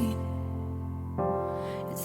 it's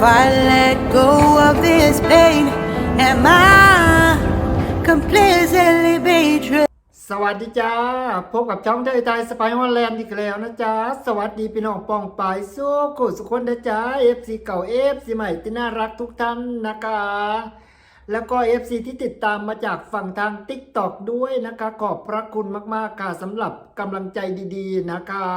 if I let go of this pain, am I completely betrayed? สวัสดีจ้า พบกับช่องเดยไทยสไปฮอลแลนด์อีกแล้วนะจ๊ะ สวัสดีพี่น้องปองปายสู้กุสุขคนนะจ๊ะ FC เก่า FC ใหม่ที่น่ารักทุกท่านนะคะ แล้วก็ FC ที่ติดตามมาจากฝั่งทาง TikTok ด้วยนะคะ ขอบพระคุณมากๆค่ะสำหรับกำลังใจดีๆนะคะ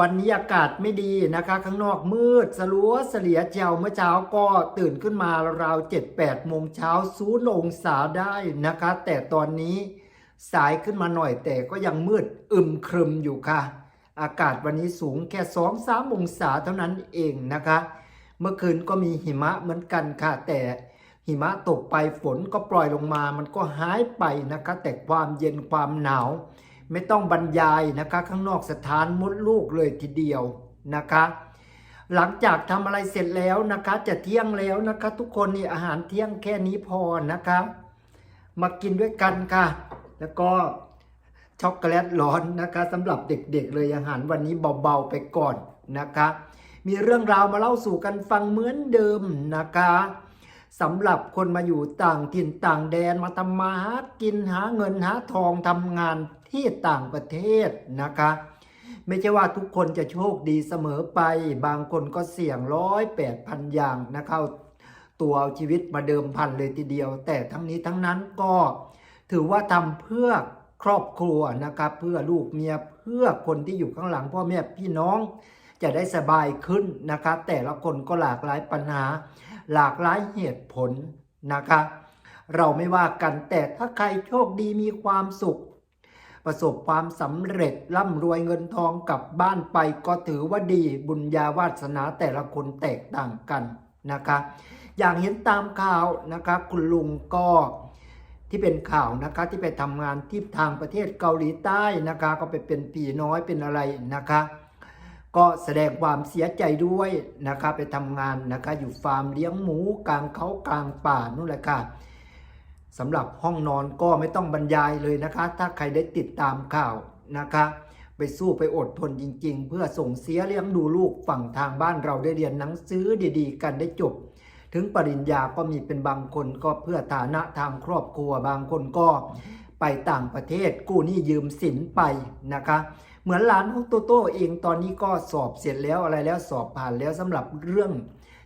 วันนี้อากาศไม่ดีนะคะ ข้างนอกมืดสลัวเสลียเจียวเมื่อเช้าก็ตื่นขึ้นมาราว7 8โมงเช้าศูนองศาได้นะคะ แต่ตอนนี้สายขึ้นมาหน่อยแต่ก็ยังมืดอึมครึมอยู่ค่ะ อากาศวันนี้สูงแค่2-3องศาเท่านั้นเองนะคะ เมื่อคืนก็มีหิมะเหมือนกันค่ะ แต่หิมะตกไปฝนก็ปล่อยลงมา มันก็หายไปนะคะ แต่ความเย็นความหนาว ไม่ต้องบรรยายนะคะ ข้างนอกสถานมดลูกเลยทีเดียวนะคะ หลังจากทำอะไรเสร็จแล้วนะคะ จะเที่ยงแล้วนะคะ ทุกคนนี่อาหารเที่ยงแค่นี้พอนะคะ มากินด้วยกันค่ะ แล้วก็ช็อกโกแลตร้อนนะคะสำหรับเด็กๆเลยอาหารวันนี้เบาๆไปก่อนนะคะ มีเรื่องราวมาเล่าสู่กันฟังเหมือนเดิมนะคะสำหรับคนมาอยู่ต่างถิ่นต่างแดนมาทำมาหากินหาเงินหาทองทำงาน ที่ต่างประเทศนะคะ ไม่ใช่ว่าทุกคนจะโชคดีเสมอไป บางคนก็เสี่ยงร้อยแปดพันอย่างนะคะตัวเอาชีวิตมาเดิมพันเลยทีเดียว แต่ทั้งนี้ทั้งนั้นก็ถือว่าทำเพื่อครอบครัวนะครับเพื่อลูกเมียเพื่อคนที่อยู่ข้างหลังพ่อแม่พี่น้องจะได้สบายขึ้นนะครับแต่ละคนก็หลากหลายปัญหา หลากหลายเหตุผลนะครับเราไม่ว่ากันแต่ถ้าใครโชคดีมีความสุข ประสบความสำเร็จร่ำรวยเงินทองกลับบ้านไปก็ถือว่าดีบุญญาวาสนาแต่ละคนแตกต่างกันนะคะอย่างเห็นตามข่าวนะคะคุณลุงก็ที่เป็นข่าวนะคะที่ไปทำงานที่ทางประเทศเกาหลีใต้นะคะก็ไปเป็นปีน้อยเป็นอะไรนะคะ ก็แสดงความเสียใจด้วยนะคะไปทำงานนะคะอยู่ฟาร์มเลี้ยงหมูกลางเขากลางป่านู่นแหละค่ะ สำหรับห้องนอนก็ไม่ต้องบรรยายเลยนะคะ ถ้าใครได้ติดตามข่าวนะคะ ไปสู้ไปอดทนจริง ๆ เพื่อส่งเสียเลี้ยงดูลูกฝั่งทางบ้านเราได้เรียนหนังสือดีๆ กันได้จบ ถึงปริญญาก็มีเป็นบางคนก็เพื่อฐานะทางครอบครัวบางคนก็ไปต่างประเทศกู้หนี้ยืมสินไปนะคะ เหมือนหลานของโตโต้เองตอนนี้ก็สอบเสร็จแล้วอะไรแล้วสอบผ่านแล้วสำหรับเรื่อง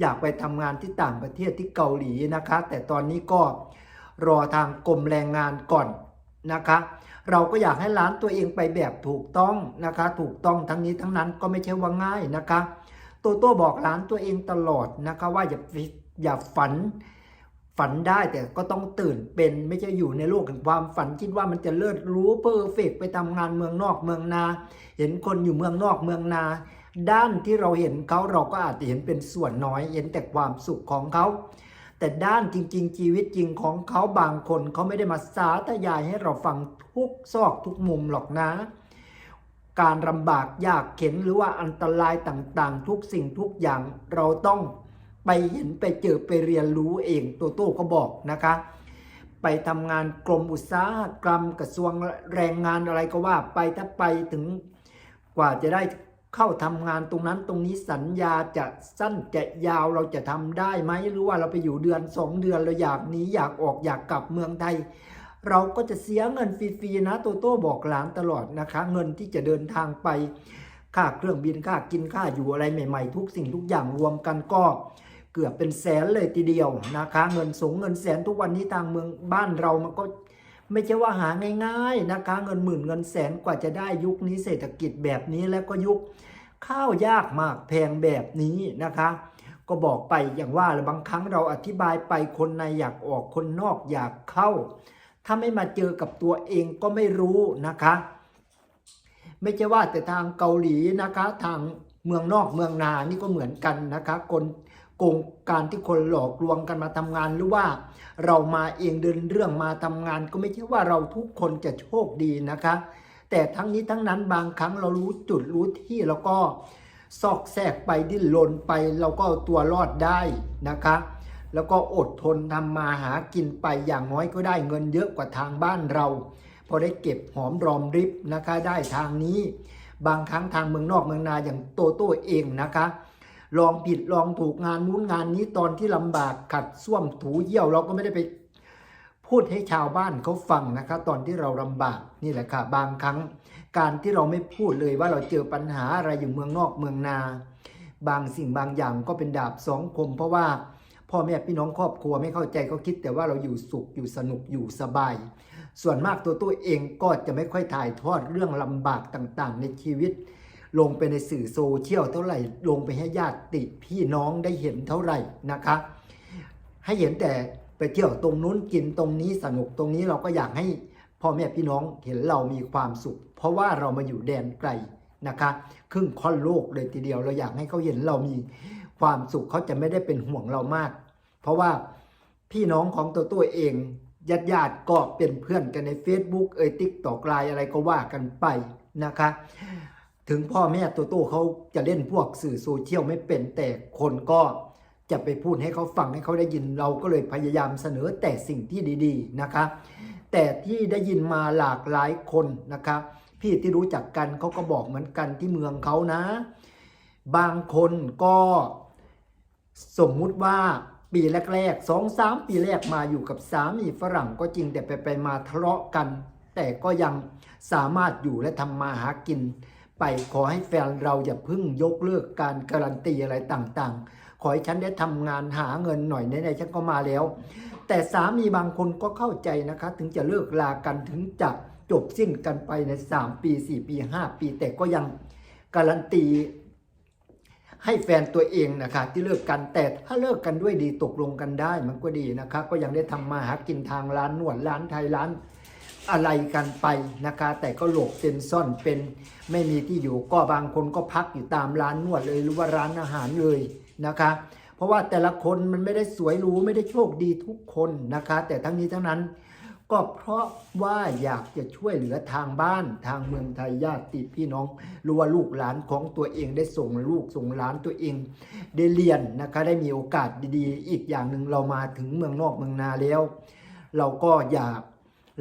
อยากไปทำงานที่ต่างประเทศที่เกาหลีนะคะ แต่ตอนนี้ก็ รอทางกรมแรงงานก่อนนะคะ เราก็อยากให้ร้านตัวเองไปแบบถูกต้องนะคะ ถูกต้องทั้งนี้ทั้งนั้นก็ไม่ใช่ว่าง่ายนะคะโตโต้บอกร้านตัวเองตลอดนะคะว่าอย่าอย่าฝันฝันได้แต่ก็ต้องตื่นเป็นไม่ใช่อยู่ในโลกแห่งความฝันคิดว่ามันจะเลิศรู้เพอร์เฟกไปทำงานเมืองนอกเมืองนา เห็นคนอยู่เมืองนอกเมืองนา ด้านที่เราเห็นเขาเราก็อาจจะเห็นเป็นส่วนน้อย เห็นแต่ความสุขของเขา แต่ด้านจริง ๆ ชีวิตจริงของเขาบางคนเขาไม่ได้มาสาธยายให้เราฟังทุกซอกทุกมุมหรอกนะ การลำบากยากเข็นหรือว่าอันตรายต่างๆ ทุกสิ่งทุกอย่างเราต้องไปเห็นไปเจอไปเรียนรู้เองโตโต้ก็บอกนะคะ ไปทำงานกรมอุตสาหกรรมกระทรวงแรงงานอะไรก็ว่าไปถ้าไปถึงกว่าจะได้ เข้าทำงานตรงนั้นตรงนี้สัญญาจะสั้นจะยาวเราจะทำได้ไหมหรือว่าเราไปอยู่เดือนสองเดือนเราอยากหนีอยากออกอยากกลับเมืองไทย เราก็จะเสียเงินฟรีๆนะโตโต้บอกหลานตลอดนะคะ เงินที่จะเดินทางไปค่าเครื่องบินค่ากินค่าอยู่อะไรใหม่ ๆ ทุกสิ่งทุกอย่างรวมกันก็เกือบเป็นแสนเลยทีเดียวนะคะ เงินสงเงินแสนทุกวันนี้ทางเมืองบ้านเรามันก็ ไม่ใช่ว่าหาง่าย ๆนะคะ เงินหมื่นเงินแสนกว่าจะได้ยุคนี้เศรษฐกิจแบบนี้แล้วก็ยุคข้าวยากมากแพงแบบนี้นะคะ ก็บอกไปอย่างว่าเลยบางครั้งเราอธิบายไปคนในอยากออกคนนอกอยากเข้า ถ้าไม่มาเจอกับตัวเองก็ไม่รู้นะคะ ไม่ใช่ว่าแต่ทางเกาหลีนะคะ ทางเมืองนอกเมืองนานี่ก็เหมือนกันนะคะคน โกงการที่คนหลอกลวงกันมาทำงาน หรือว่าเรามาเองเดินเรื่องมาทำงาน ก็ไม่ใช่ว่าเราทุกคนจะโชคดีนะคะ แต่ทั้งนี้ทั้งนั้นบางครั้งเรารู้จุดรู้ที่แล้วก็ซอกแซกไปดิ้นรนไปเราก็เอาตัวรอดได้นะคะ แล้วก็อดทนทำมาหากินไปอย่างน้อยก็ได้เงินเยอะกว่าทางบ้านเรา พอได้เก็บหอมรอมริบนะคะได้ทางนี้ บางครั้งทางเมืองนอกเมืองนาอย่างโตโต้เองนะคะ ลองผิดลองถูกงานนู้นงานนี้ตอนที่ลำบากขัดส้วมถูเยี่ยวเราก็ไม่ได้ไป พูดให้ชาวบ้านเขาฟังนะคะ ตอนที่เราลำบากนี่แหละค่ะ บางครั้ง การที่เราไม่พูดเลยว่าเราเจอปัญหาอะไรอยู่เมืองนอกเมืองนา บางสิ่งบางอย่างก็เป็นดาบสองคม เพราะว่าพ่อแม่พี่น้องครอบครัวไม่เข้าใจเขาคิดแต่ว่าเราอยู่สุขอยู่สนุกอยู่สบาย ส่วนมากตัวตัวเองก็จะไม่ค่อยถ่ายทอดเรื่องลำบากต่างๆ ในชีวิต ลงไปในสื่อโซเชียลเท่าไหร่ ลงไปให้ญาติพี่น้องได้เห็นเท่าไหร่นะคะ ให้เห็นแต่ไปเที่ยวตรงนู้นกินตรงนี้สนุกตรงนี้เราก็อยากให้พ่อแม่พี่น้องเห็นเรามีความสุข เพราะว่าเรามาอยู่แดนไกลนะคะครึ่งค่อนโลกเลยทีเดียวเราอยากให้เขาเห็นเรามีความสุขเขาจะไม่ได้เป็นห่วงเรามาก เพราะว่าพี่น้องของตัวตัวเองญาติญาติๆก็เป็นเพื่อนกันใน Facebook เอ่ยติ๊กตอกไลน์อะไรก็ว่ากันไปนะคะ ถึงพ่อแม่ตัวโตเขาจะเล่นพวกสื่อโซเชียลไม่เป็นแต่คนก็จะไปพูดให้เขาฟังให้เขาได้ยินเราก็เลยพยายามเสนอแต่สิ่งที่ดี ๆนะคะ แต่ที่ได้ยินมาหลากหลายคนนะคะพี่ที่รู้จักกันเขาก็บอกเหมือนกันที่เมืองเขานะ บางคนก็สมมุติว่าปีแรกๆสองสามปีแรกมาอยู่กับสามีฝรั่งก็จริงแต่ไปไปมาทะเลาะกัน แต่ก็ยังสามารถอยู่และทำมาหากิน ไปขอให้แฟนเราอย่าเพึ่งยกเลิกการการันตีอะไรต่างๆ ขอให้ฉันได้ทำงานหาเงินหน่อยไหนฉันก็มาแล้ว แต่สามีบางคนก็เข้าใจนะคะ ถึงจะเลิกลากันถึงจะจบสิ้นกันไปใน 3 ปี 4 ปี 5 ปี แต่ก็ยังการันตีให้แฟนตัวเองนะคะที่เลิกกันแต่ถ้าเลิกกันด้วยดีตกลงกันได้มันก็ดีนะคะ ก็ยังได้ทำมาหากินทางร้านนวดร้านไทยร้าน อะไรกันไปนะคะ แต่ก็หลบเป็นซ่อนเป็นไม่มีที่อยู่ก็บางคนก็พักอยู่ตามร้านนวดเลยหรือว่าร้านอาหารเลยนะคะ เพราะว่าแต่ละคนมันไม่ได้สวยรู้ไม่ได้โชคดีทุกคนนะคะ แต่ทั้งนี้ทั้งนั้นก็เพราะว่าอยากจะช่วยเหลือทางบ้านทางเมืองไทยญาติพี่น้องรือว่าลูกหลานของตัวเองได้ส่งลูกส่งหลานตัวเองได้เรียนนะคะได้มีโอกาสดีๆ อีกอย่างหนึ่งเรามาถึงเมืองนอกเมืองนาแล้ว เราก็อย่า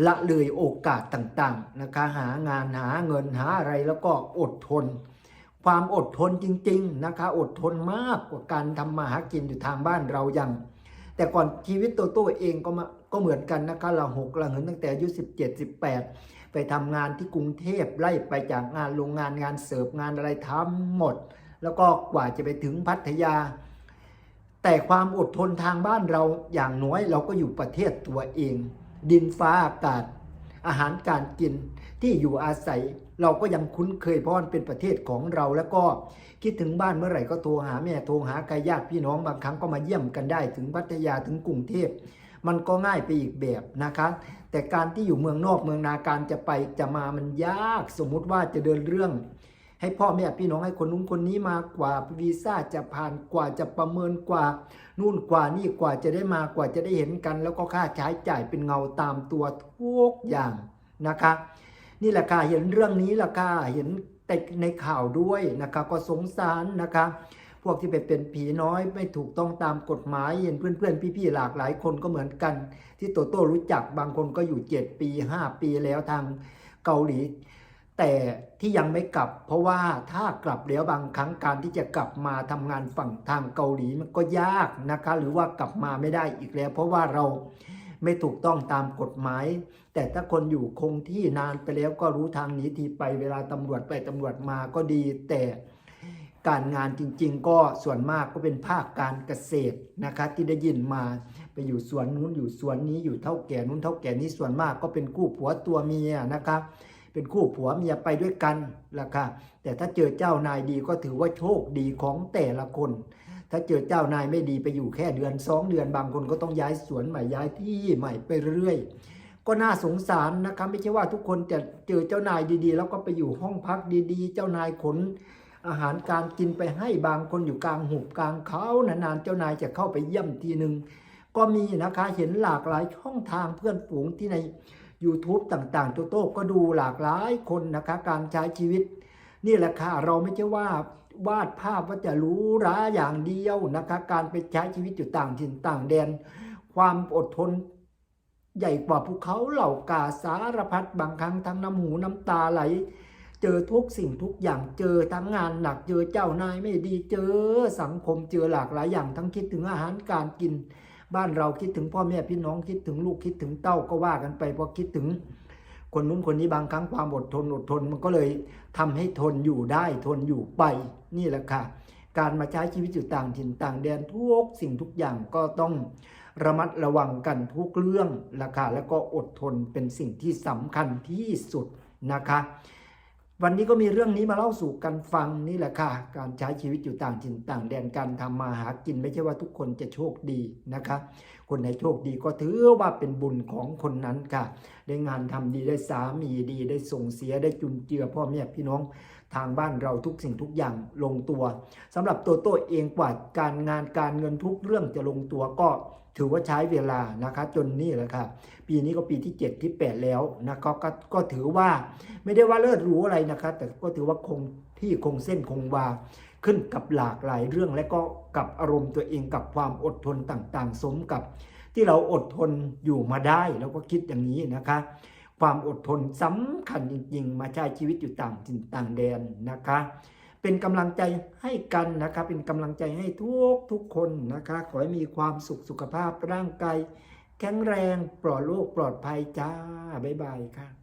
ละเลยโอกาสต่างๆนะคะหางานหาเงินหาอะไรแล้วก็อดทน ความอดทนจริงๆนะคะอดทนมากกว่าการทำมาหากินอยู่ทางบ้านเราอย่างแต่ก่อนชีวิตตัวตัวเองก็มาก็เหมือนกันนะคะเราหกเราเหินตั้งแต่อายุ17 18 ไปทำงานที่กรุงเทพไล่ไปจากงานโรงงานงานเสิร์ฟงานอะไรทำหมด แล้วก็กว่าจะไปถึงพัทยา แต่ความอดทนทางบ้านเราอย่างน้อยเราก็อยู่ประเทศตัวเอง ดินฟ้าอากาศ อาหารการกินที่อยู่อาศัย เราก็ยังคุ้นเคยเพราะมันเป็นประเทศของเราแล้วก็คิดถึงบ้านเมื่อไหร่ก็โทรหาแม่โทรหาใครญาติพี่น้องบางครั้งก็มาเยี่ยมกันได้ถึงพัทยาถึงกรุงเทพมันก็ง่ายไปอีกแบบนะคะ แต่การที่อยู่เมืองนอกเมืองนาการจะไปจะมามันยากสมมุติว่าจะเดินเรื่อง ให้พ่อแม่พี่น้องให้คนนู้นคนนี้มากว่าวีซ่าจะผ่านกว่าจะประเมินกว่า นู่นกว่านี่กว่าจะได้มากว่าจะได้เห็นกัน แล้วก็ค่าใช้จ่ายเป็นเงาตามตัวทุกอย่างนะคะ นี่แหละค่ะเห็นเรื่องนี้ละค่ะเห็นแต่ในข่าวด้วยนะคะก็สงสารนะคะพวกที่ไปเป็นผีน้อยไม่ถูกต้องตามกฎหมายเห็นเพื่อนๆ พี่ๆ หลากหลายคนก็เหมือนกัน ที่โตโต้รู้จักบางคนก็อยู่ 7 ปี 5 ปีแล้วทางเกาหลี แต่ที่ยังไม่กลับ เพราะว่าถ้ากลับแล้วบางครั้งการที่จะกลับมาทำงานฝั่งทางเกาหลีมันก็ยากนะคะ หรือว่ากลับมาไม่ได้อีกแล้ว เพราะว่าเราไม่ถูกต้องตามกฎหมาย แต่ถ้าคนอยู่คงที่นานไปแล้วก็รู้ทางหนีทีไปเวลาตำรวจไปตำรวจมาก็ดี แต่การงานจริง ๆ ก็ส่วนมากก็เป็นภาคการเกษตรนะคะที่ได้ยินมาไปอยู่สวนนู้นอยู่สวนนี้อยู่เท่าแก่นู้นเท่าแก่นี้ส่วนมากก็เป็นคู่ผัวตัวเมียนะคะ เป็นคู่ผัวเมียไปด้วยกันล่ะค่ะแต่ถ้าเจอเจ้านายดีก็ถือว่าโชคดีของแต่ละคน ถ้าเจอเจ้านายไม่ดีไปอยู่แค่เดือนสองเดือนบางคนก็ต้องย้ายสวนใหม่ย้ายที่ใหม่ไปเรื่อยก็น่าสงสารนะคะไม่ใช่ว่าทุกคนจะเจอเจ้านายดีๆ แล้วก็ไปอยู่ห้องพักดีๆ เจ้านายขน อาหารการกินไปให้บางคนอยู่กลางหุบกลางเขานานๆเจ้านายจะเข้าไปเยี่ยมทีหนึ่งก็มีนะคะเห็นหลากหลายช่องทางเพื่อนฝูงที่ใน YouTube ต่างๆ โตโต้ก็ดูหลากหลายคนนะคะ การใช้ชีวิต นี่แหละค่ะเราไม่ใช่ว่าวาดภาพว่าจะรู้ร้าอย่างเดียวนะคะ การไปใช้ชีวิตอยู่ต่างถิ่นต่างแดน ความอดทนใหญ่กว่าภูเขาเหล่ากาสารพัดบางครั้งทั้งน้ำหูน้ำตาไหล เจอทุกสิ่งทุกอย่างเจอทั้งงานหนักเจอเจ้านายไม่ดีเจอสังคมเจอหลากหลายอย่างทั้งคิดถึงอาหารการกิน บ้านเราคิดถึงพ่อแม่พี่น้องคิดถึงลูกคิดถึงเต้าก็ว่ากันไปพอคิดถึง คนนู้นคนนี้บางครั้งความอดทนอดทนมันก็เลยทำให้ทนอยู่ได้ทนอยู่ไปนี่แหละค่ะ การมาใช้ชีวิตอยู่ต่างถิ่นต่างแดนทุกสิ่งทุกอย่างก็ต้องระมัดระวังกันทุกเรื่องละค่ะแล้วก็อดทนเป็นสิ่งที่สำคัญที่สุดนะคะ วันนี้ก็มีเรื่องนี้มาเล่าสู่กันฟังนี่แหละค่ะ การใช้ชีวิตอยู่ต่างถิ่นต่างแดนการทำมาหากินไม่ใช่ว่าทุกคนจะโชคดีนะคะ คนไหนโชคดีก็ถือว่าเป็นบุญของคนนั้นค่ะ ได้งานทำดีได้สามีดีได้ส่งเสียได้จุนเจือพ่อแม่พี่น้องทางบ้านเราทุกสิ่งทุกอย่างลงตัวสำหรับตัวโต้เองกว่าการงานการเงินทุกเรื่องจะลงตัวก็ ถือว่าใช้เวลานะคะจนนี่แหละค่ะปีนี้ก็ปีที่ 7 ที่ 8 แล้วนะก็ก็ก็ถือว่าไม่ได้ว่าเลิศรู้อะไรนะคะ แต่ก็ถือว่าคงที่คงเส้นคงวาขึ้นกับหลากหลายเรื่องและก็กับอารมณ์ตัวเองกับความอดทนต่างๆ สมกับที่เราอดทนอยู่มาได้แล้วก็คิดอย่างนี้นะคะ ความอดทนสำคัญจริง ๆ มาใช้ชีวิตอยู่ต่างถิ่นต่างแดนนะคะ เป็นกำลังใจให้กันนะครับ เป็นกำลังใจให้ทุกทุกคนนะคะ ขอให้มีความสุขสุขภาพร่างกายแข็งแรงปลอดโรคปลอดภัยจ้า บ๊ายบายค่ะ